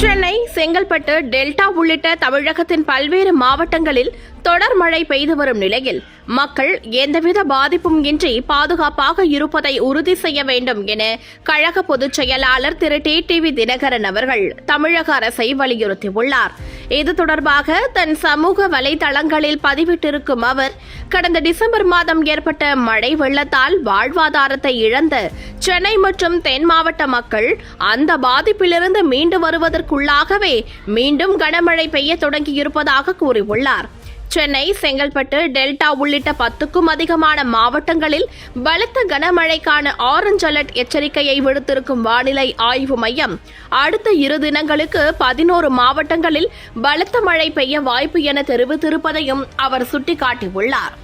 Chennai Chengalpattu delta உள்ளிட்ட தமிழகத்தின் பல்வேறு மாவட்டங்களில் தொடர் மழை பெய்து வரும் நிலையில் மக்கள் எந்தவித பாதிப்பும் இன்றி பாதுகாப்பாக இருப்பதை உறுதி செய்ய வேண்டும் என கழக பொதுச் செயலாளர் திரு. டி. டிவி தினகரன் அவர்கள் தமிழக அரசை வலியுறுத்தியுள்ளார். இது தொடர்பாக தன் சமூக வலைதளங்களில் பதிவிட்டிருக்கும் அவர் கடந்த டிசம்பர் மாதம் ஏற்பட்ட மழை வெள்ளத்தால் வாழ்வாதாரத்தை இழந்த சென்னை மற்றும் தென் மாவட்ட மக்கள் அந்த பாதிப்பிலிருந்து மீண்டு வருவதற்குள்ளாகவே மீண்டும் கனமழை பெய்ய தொடங்கியிருப்பதாக கூறியுள்ளார். சென்னை செங்கல்பட்டு டெல்டா உள்ளிட்ட பத்துக்கும் அதிகமான மாவட்டங்களில் பலத்த கனமழைக்கான ஆரஞ்ச் அலர்ட் எச்சரிக்கையை விடுத்திருக்கும் வானிலை ஆய்வு மையம். அடுத்த இரு தினங்களுக்கு பதினோரு மாவட்டங்களில் பலத்த மழை பெய்ய வாய்ப்பு என தெரிவித்திருப்பதையும் அவர் சுட்டிக்காட்டியுள்ளார்.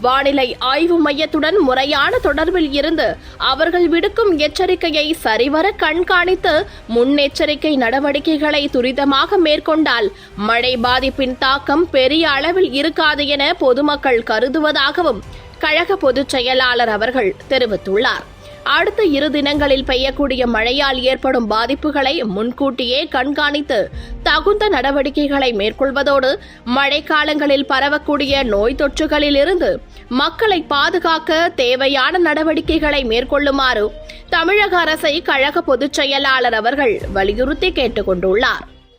வானிலை ஆய்வு மையத்துடன் முறையான தொடர்பில் இருந்து அவர்கள் விடுக்கும் எச்சரிக்கையை சரிவர கண்காணித்து முன்னெச்சரிக்கை நடவடிக்கைகளை துரிதமாக மேற்கொண்டால் மழை பாதிப்பின் தாக்கம் பெரிய அளவில் இருக்காது என பொதுமக்கள் கருதுவதாகவும் கழக பொதுச் செயலாளர் அவர்கள் தெரிவித்துள்ளார். அடுத்த இரு தினங்களில் பெய்யக்கூடிய மழையால் ஏற்படும் பாதிப்புகளை முன்கூட்டியே கண்காணித்து தகுந்த நடவடிக்கைகளை மேற்கொள்வதோடு மழைக்காலங்களில் பரவக்கூடிய நோய் தொற்றுகளிலிருந்து மக்களை பாதுகாக்க தேவையான நடவடிக்கைகளை மேற்கொள்ளுமாறு தமிழக அரசை கழக பொதுச் செயலாளர் அவர்கள் வலியுறுத்தி கேட்டுக்கொண்டுள்ளார்.